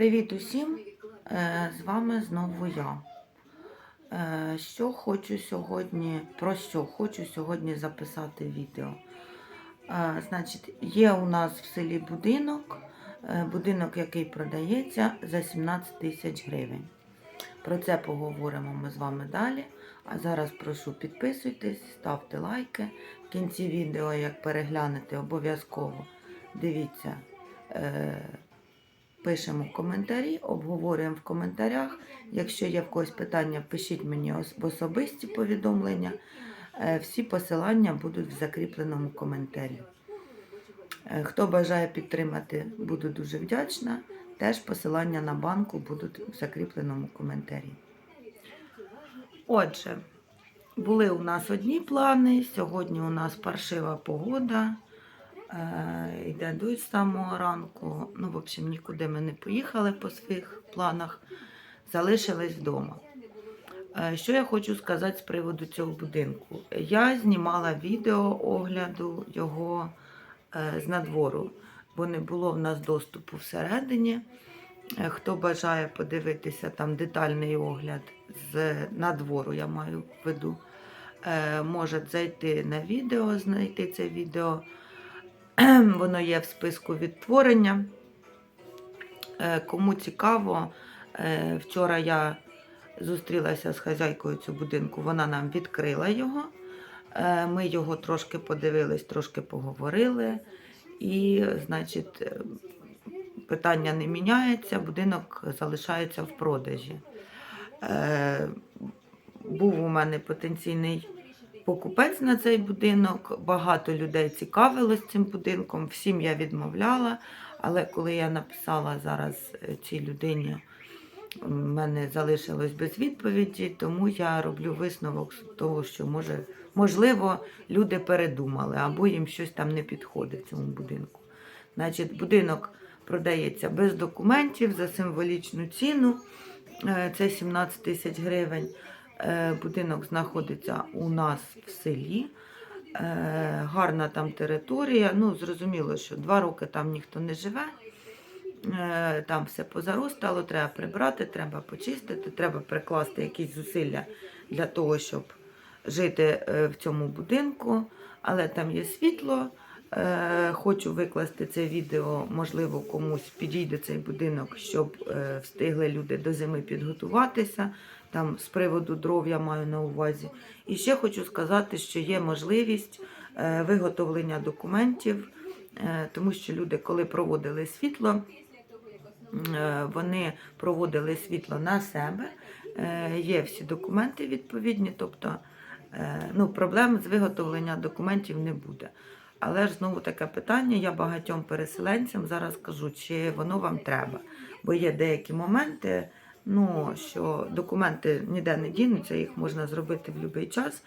Привіт усім! Е, З вами знову я. Е, Що хочу сьогодні, про що хочу сьогодні записати відео. Е, Значить, є у нас в селі будинок, будинок, який продається за 17 тисяч гривень. Про це поговоримо ми з вами далі. А зараз прошу підписуйтесь, ставте лайки. В кінці відео, як переглянете, обов'язково дивіться. е, Пишемо коментарі, обговорюємо в коментарях. Якщо є в когось питання, пишіть мені в особисті повідомлення. Е, Всі посилання будуть в закріпленому коментарі. Е, Хто бажає підтримати, буду дуже вдячна. Теж посилання на банку будуть в закріпленому коментарі. Отже, були у нас одні плани. Сьогодні у нас паршива погода. Е, Йде дощ з самого ранку. Ну, в общем, нікуди ми не поїхали по своїх планах, залишились вдома. Е, Що я хочу сказати з приводу цього будинку? Я знімала відео огляду його е, з надвору, бо не було в нас доступу всередині. Е, Хто бажає подивитися там детальний огляд з надвору, я маю в виду, е, може зайти на відео, знайти це відео. Воно є в списку відтворення. Е, Кому цікаво, вчора я зустрілася з хазяйкою цього будинку, вона нам відкрила його. Ми його трошки подивились, трошки поговорили. І, значить, е, питання не міняється, будинок залишається в продажі. Е, Був у мене потенційний покупець на цей будинок. Багато людей цікавилось цим будинком, всім я відмовляла. Але коли я написала зараз е, цій людині, в мене залишилось без відповіді, тому я роблю висновок з того, що може, можливо, люди передумали або їм щось там не підходить в цьому будинку. Значить, будинок продається без документів за символічну ціну. Е, Це 17 тисяч гривень. Е, Будинок знаходиться у нас в селі. Е, Гарна там територія. Ну, зрозуміло, що два роки там ніхто не живе. Е, Там все позаростало, треба прибрати, треба почистити, треба прикласти якісь зусилля для того, щоб жити е, в цьому будинку. Але там є світло. Е, Хочу викласти це відео, можливо, комусь підійде цей будинок, щоб встигли люди до зими підготуватися. Там з приводу дров я маю на увазі. І ще хочу сказати, що є можливість виготовлення документів, тому що люди, коли проводили світло, вони проводили світло на себе. Е, Є всі документи відповідні, тобто е, ну, проблем з виготовленням документів не буде. Але ж знову таке питання, я багатьом переселенцям зараз кажу, чи воно вам треба. Бо є деякі моменти, ну, що документи ніде не дінуться, їх можна зробити в будь-який час.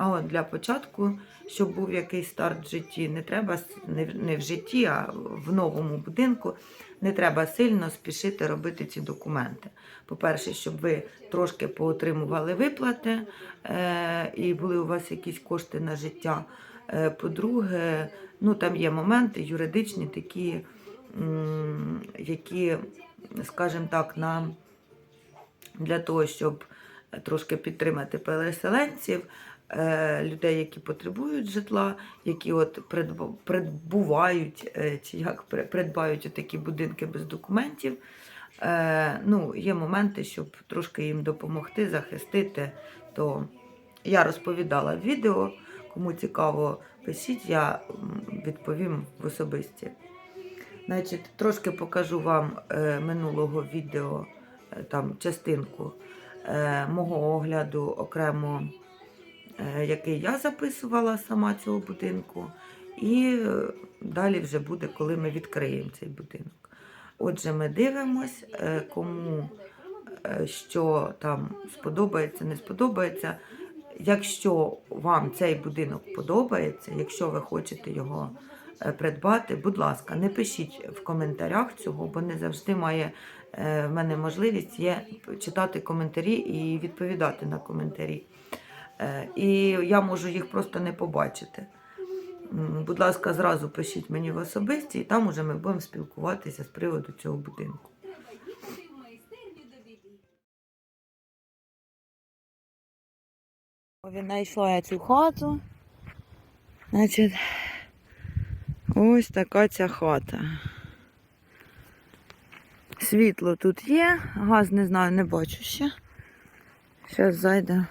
А от для початку, щоб був якийсь старт в житті, не треба не в- житті, а в новому будинку, не треба сильно спішити робити ці документи. По-перше, щоб ви трошки поотримували виплати е- і були у вас якісь кошти на життя. Е, По-друге, ну там є моменти юридичні, такі, м, які, скажімо так, на, для того, щоб трошки підтримати переселенців, людей, які потребують житла, які от придбувають е, чи як придбають такі будинки без документів. Е, Ну, є моменти, щоб трошки їм допомогти, захистити. То я розповідала відео. Кому цікаво, пишіть, я відповім в особисті. Значить, трошки покажу вам е, минулого відео, е, там частинку е, мого огляду окремо, е, який я записувала сама цього будинку. І е, далі вже буде, коли ми відкриємо цей будинок. Отже, ми дивимось, е, кому е, що там сподобається, не сподобається. Якщо вам цей будинок подобається, якщо ви хочете його е, придбати, будь ласка, не пишіть в коментарях цього, бо не завжди має е, в мене можливість є читати коментарі і відповідати на коментарі. Е, І я можу їх просто не побачити. Будь ласка, зразу пишіть мені в особисті, і там уже ми будемо спілкуватися з приводу цього будинку. Знайшла я цю хату. Значить, ось така ця хата. Світло тут є, газ не знаю, не бачу ще. Зараз зайде,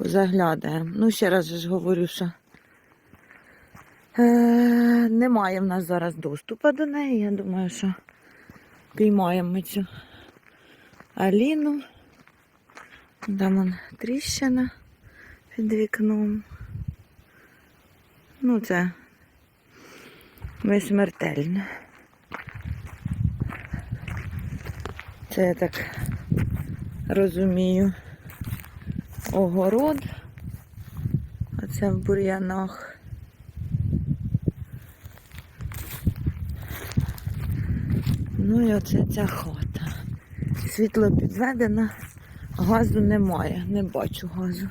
позаглядаємо. Ну, ще раз ж говорю, що е, немає в нас зараз доступу до неї. Я думаю, що піймаємо ми цю Аліну. Там вон тріщина під вікном. Ну, це не смертельно. Це я так розумію. Огород. Оце в бур'янах. Ну і оце ця хата. Світло підведено, газу немає, не бачу газу.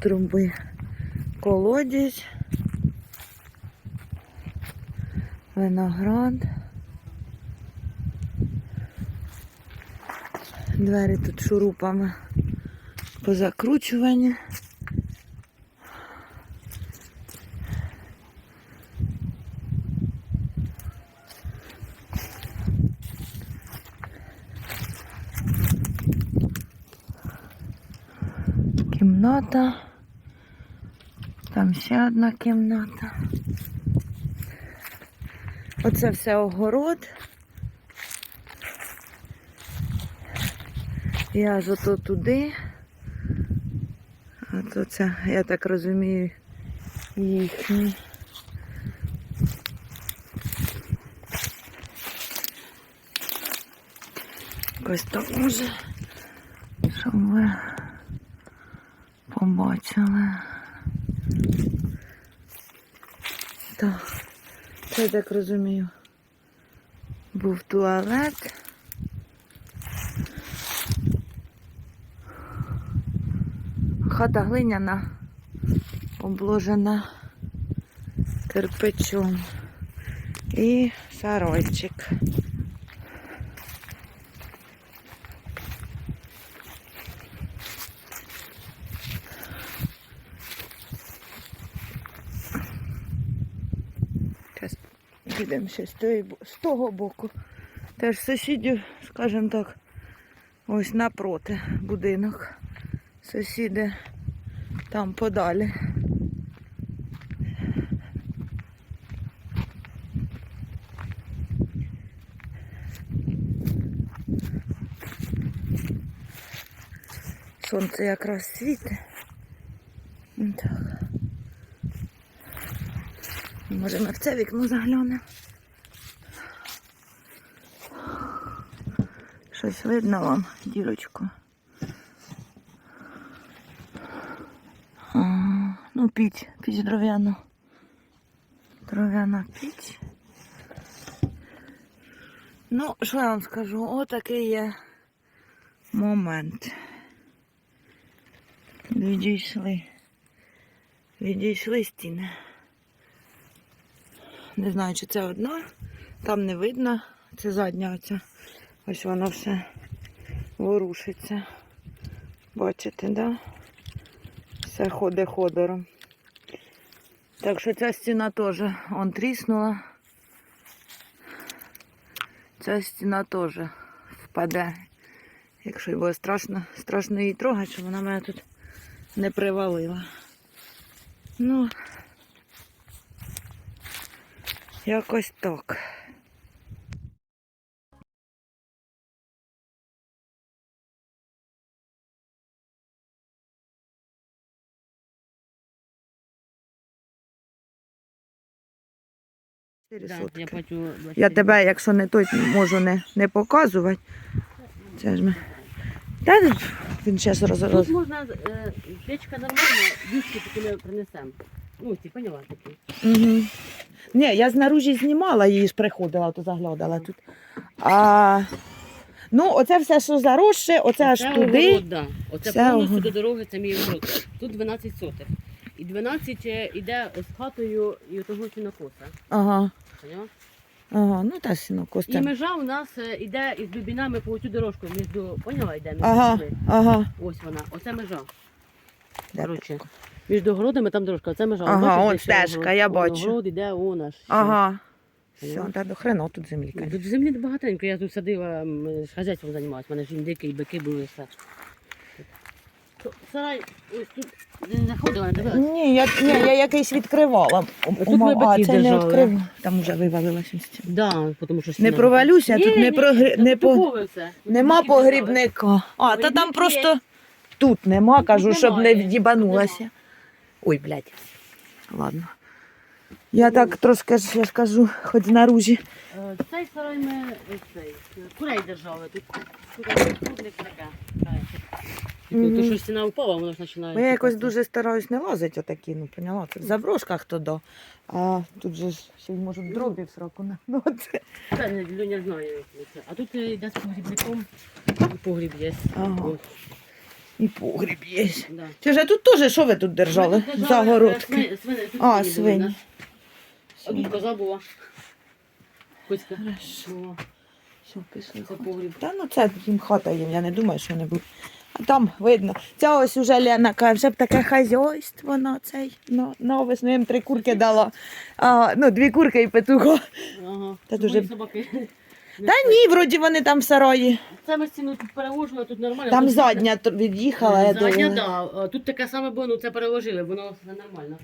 Труби. Колодязь. Виноград. Двері тут шурупами позакручувані. Кімната. Там ще одна кімната. Оце все огород. Я ж ото туди. То це, я так розумію, їхні. Ось так може, щоб ви побачили. Так, це я так розумію. Був туалет. Хата глиняна, обложена кирпичом. І сарайчик. Зараз підемо ще з, того боку. Теж сусідів, скажімо так, ось напроти будинок. Сусіди там подалі. Сонце якраз світить. Так. Може ми в це вікно заглянемо. Щось видно вам, дірочку. А, ну, піч, піч дров'яна. Дров'яна піч. Ну, що я вам скажу? Отакий є момент. Відійшли. Відійшли стіни. Не знаю, чи це одна. Там не видно. Це задня оця. Ось воно все ворушиться. Бачите, да? Все ходить ходором. Так що ця стіна теж он тріснула. Ця стіна теж впаде. Якщо й буде страшно, страшно її трогати, щоб вона мене тут не привалила. Ну, якось так. Чотири Да, сотки. я плачу Я тебе, якщо не той, можу не, не показувати. Це ж ми. Та він зараз роз... Тут можна, е, печка нормальна, дівки таки ми принесемо. Ну, ти поняла таки. Угу. Ні, я знаружі знімала, її ж приходила, то заглядала тут. А Ну, оце все, що заросше, оце аж туди. огород, да. Оце Це повністю огород. до дороги, це мій огород. Тут 12 сотих. І 12 йде з хатою і отого сінокоса. Ага, Поняла? ага, ну та сінокос І межа у нас е, іде із бібінами по цю дорожку. Між, поняла, йде? між Ага, людьми. ага. Ось вона, оце межа. Де Коротше, між огородами там дорожка, оце межа. Ага, он де ще стежка, огород? я бачу. Огород іде, о наш. ще. Ага. Все, та до хрена тут землі. Тут землі багатенько, я тут садила, м, хазяйством займалась, у мене ж індики і бики були все. Сарай, ось тут не заходила, не. Ні, я, ні, я якийсь відкривала. тут ми а, це не держали. відкрив. Там вже вивалилася. Да, тому що Не стіна- провалюся, Ні, тут не ні, прогри... не по... типове все. Нема держали. погрібника. А, та там Погрібник просто тут нема, кажу, щоб не немає. вдібанулася. Ой, блядь. Ладно. Я так трошки ж, я ж кажу, хоч знаружі. Е, Цей сарай ми е, цей, е, курей держали. Тут курей курлик таке. Мгм. Тут що стіна упала, воно ж починає. Бо я якось дуже стараюсь не лазити отакі, ну поняла, це в заброшках то до. А тут же ж ще й можуть дробі в сроку на ну, це. Це не, знаю, як це. А тут е, йде з погрібником. І погріб є. Ага. Ось, І погріб є. да. Чи ж а тут теж що ви тут держали? Ми тут держали, Загородки. е, свини- свини- тут А, свині були в свині. нас. А тут коза була. Хорошо. Була. Все, пішли. Це погріб. Та ну це їм хата їм, я не думаю, що вони будуть. А там видно. Ця ось уже Лена каже, вже б таке хазяйство на цей на, на овес. Ну, їм три курки дала. А, ну, дві курки і петуха. Ага. Та дуже- собаки. Та ні, вроді вони там в сараї. Це ми стіну тут переложили, тут нормально. Там Тут- задня то від'їхала, я Задня, думаю. да. Тут таке саме було, ну це переложили, воно все нормально.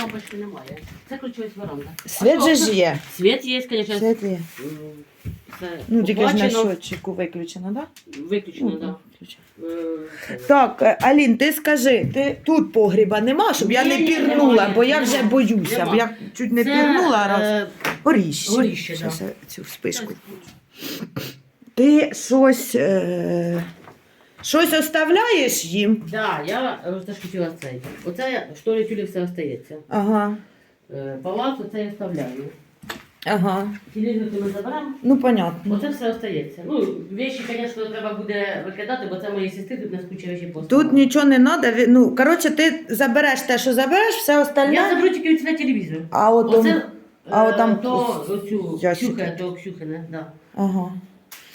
Лампочки немає. Це ключова веранда. Світ же ж є. Світ є, звісно. Світ є. Це Ну, тільки ж на щотчику виключено, так? Виключено, так. Да. Так, е, Алін, ти скажи, ти тут погріба нема, щоб я не Ні, пірнула, немає, бо я вже боюся, бо я чуть не Це, пірнула раз. е, Горіще. горіще, да. Щас я цю спишку. Ти щось. Е... Щось оставляєш їм? Да, я е, теж хотіла цей. Оце штори тюлі все остається. Ага. Е, Палац оце я оставляю. Ага. Телевізор ми заберемо. Ну, понятно. Оце все остається. Ну, вещі, звісно, треба буде викидати, бо це мої сестри тут не скучі речі Тут нічого не треба. Ну, коротше, ти забереш те, що забереш, все остальне. Я заберу тільки від себе телевізор. А от Оце, а от там е, то оцю ящики. Ксюха, то Ксюхине, да. Ага.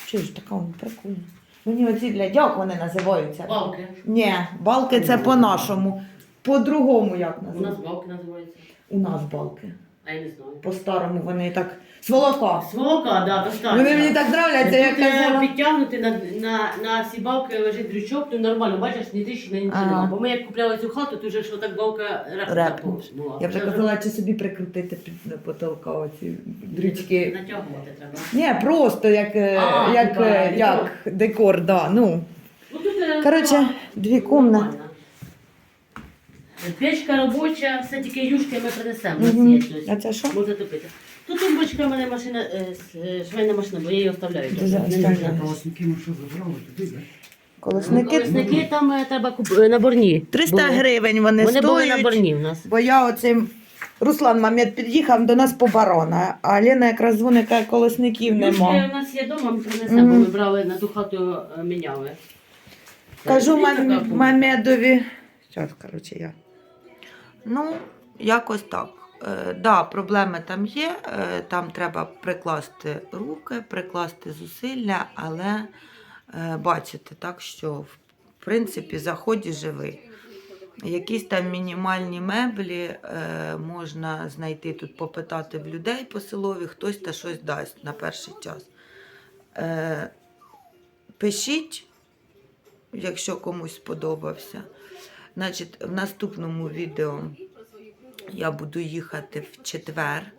Чи ж така вона прикольна. Мені оці для дяк вони називаються. Балки. Ні, балки це по-нашому. По-другому як У нас балки називаються. У нас балки. Я не знаю. По-старому вони так. Сволока. Сволока, да, так. Вони мені так нравляться, як Тут, е, казала. підтягнути на, на, на всі балки лежить дрючок, то нормально, бачиш, ні тріщини, ні нічого. Ага. Бо ми як купляли цю хату, то вже що так балка. Репнула. була. Я вже казала, чи собі прикрутити під потолка оці дрючки. Натягувати треба. Ні, просто як, е, А, як, е, декор. як декор, да. Ну. Ну, тут, е, Коротше, дві. Нормально. Печка робоча, все тільки юшки ми принесемо. У нас є щось. А це що? Можна топити. Тут тумбочка, в мене машина, е, с- е, швейна машина, бо я її оставляю. Дуже Не оставляєш. нужна. Колосники ми що забрали туди, да? Колосники. Колесники там е, треба куп... е, наборні. 300 були. гривень вони, Вони були стоять. наборні в нас. Бо я оцим Руслан Мамед під'їхав до нас по барона, а Лена якраз дзвонить, каже, колосників Юшки нема. у нас є вдома, ми принесемо, Мгм. ми брали на ту хату, е, міняли. Кажу Це Мам-. Мамедові. Зараз, коротше, я. Ну, якось так. Е, да, проблеми там є. Е, там треба прикласти руки, прикласти зусилля, але е, бачите, так, що в принципі заході живий. Якісь там мінімальні меблі е, можна знайти тут, попитати в людей по селові, хтось та щось дасть на перший час. Е, пишіть, якщо комусь сподобався. Значить, в наступному відео я буду їхати в четвер.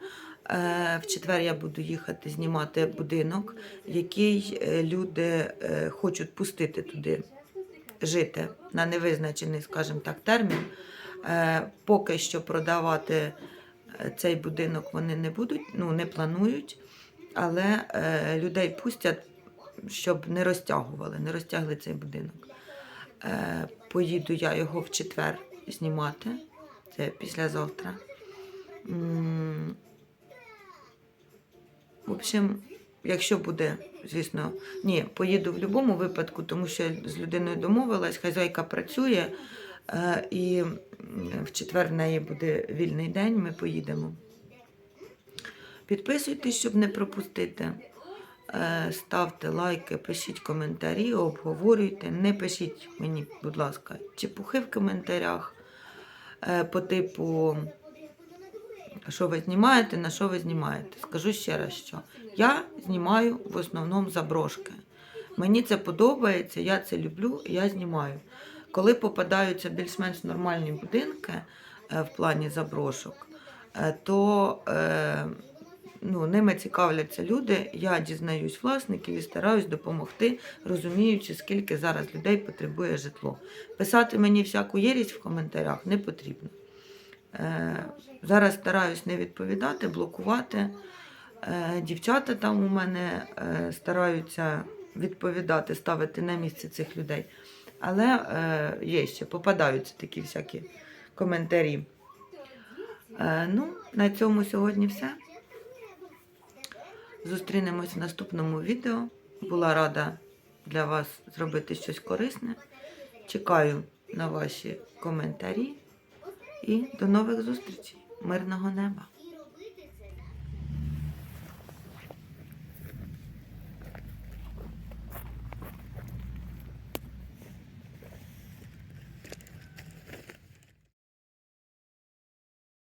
Е, В четвер я буду їхати знімати будинок, який е, люди е, хочуть пустити туди жити на невизначений, скажімо так, термін. Поки що продавати цей будинок вони не будуть, ну не планують, але людей пустять, щоб не розтягували, не розтягли цей будинок. Поїду я його в четвер знімати. Це післязавтра. В общем, якщо буде, звісно, ні, поїду в будь-якому випадку, тому що я з людиною домовилась, хазяйка працює, е, і в четвер в неї буде вільний день, ми поїдемо. Підписуйтесь, щоб не пропустити. Е, Ставте лайки, пишіть коментарі, обговорюйте. Не пишіть мені, будь ласка, чепухи в коментарях е, по типу, що ви знімаєте, на що ви знімаєте. Скажу ще раз, що я знімаю в основному заброшки. Мені це подобається, я це люблю, я знімаю. Коли попадаються більш-менш нормальні будинки е, в плані заброшок, то ну, ними цікавляться люди. Я дізнаюсь власників і стараюсь допомогти, розуміючи, скільки зараз людей потребує житло. Писати мені всяку єрість в коментарях не потрібно. Е, зараз стараюсь не відповідати, блокувати. Е, дівчата там у мене е, стараються відповідати, ставити на місце цих людей. Але е, є ще, попадаються такі всякі коментарі. Е, ну, на цьому сьогодні все. Зустрінемось в наступному відео. Була рада для вас зробити щось корисне. Чекаю на ваші коментарі і до нових зустрічей. Мирного неба!